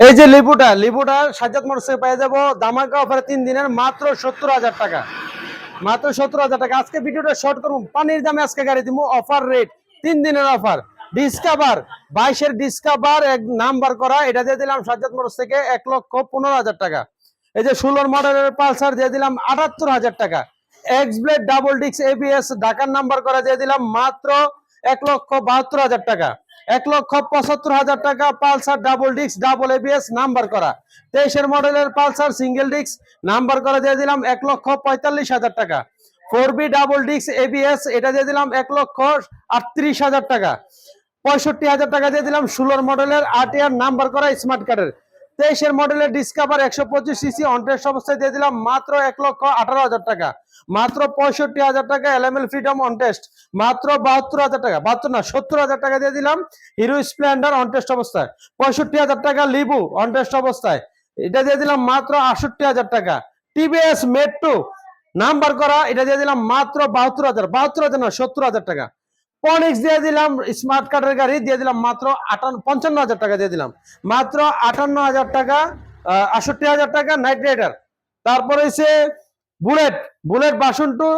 এই যে লিবুটা লিবুটা সাজ্জাদ মোটরসে পেয়ে যাব। দামাকা অফারে তিন দিনের, মাত্র সত্তর হাজার টাকা। মাত্র সত্তর হাজার টাকা। আজকে ভিডিওটা শর্ট করব। পানির দামে আজকে গাড়ি দিব। অফার রেট তিন দিনের অফার ডিসকাভার বাইশের ডিসকাভার এক নাম্বার করা। এটা দিয়ে দিলাম সাজ্জাদ মোটরস থেকে এক লক্ষ পনেরো হাজার টাকা। এই যে ষোলোর মডেলের পালসার দিয়ে দিলাম আটাত্তর হাজার টাকা। এক্স ব্লেড ডাবল ডিক্স এবিএস ঢাকার নাম্বার করা দিয়ে দিলাম মাত্র এক লক্ষ বাহাত্তর হাজার টাকা। এক লক্ষ পঁচাত্তর হাজার টাকা Pulsar double disc double ABS number করা। তেইশের মডেলের পালসার সিঙ্গেল ডিস্ক নাম্বার করা দিয়ে দিলাম এক লক্ষ পঁয়তাল্লিশ হাজার টাকা। Four V double disc ABS এটা দিয়ে দিলাম এক লক্ষ আটত্রিশ হাজার টাকা। পঁয়ষট্টি হাজার টাকা দিয়ে দিলাম ষোলোর মডেলের আট ইয়ার নাম্বার করা স্মার্ট কার্ডের তেইশের মডেলের ডিসকাভার একশো পঁচিশ সিসি অনটেস্ট অবস্থায় দিয়ে দিলাম মাত্র এক লক্ষ আঠারো হাজার টাকা। মাত্র পঁয়ষট্টি হাজার টাকা এলএমএল ফ্রিডম অনটেস্ট মাত্র বাহাত্তর হাজার টাকা, বাহাত্তর না, সত্তর হাজার টাকা দিয়ে দিলাম হিরো স্প্লেন্ডার অনটেস্ট অবস্থায়। পঁয়ষট্টি হাজার টাকা লিবু অনটেস্ট অবস্থায়। এটা দিয়ে দিলাম মাত্র আটষট্টি হাজার টাকা। টিভিএস মেট্রো নাম্বার করা, এটা দিয়ে দিলাম মাত্র বাহাত্তর হাজার বাহাত্তর হাজার না, সত্তর হাজার টাকা। পনিক্স দিয়ে দিলাম স্মার্ট কার্ডের গাড়ি দিয়ে দিলাম মাত্র আটান্ন পঞ্চান্ন হাজার টাকা দিয়ে দিলাম। মাত্র আটান্ন হাজার টাকা আটষট্টি হাজার টাকা নাইট রাইডার তারপরে হচ্ছে বুলেট বুলেট বাসন টু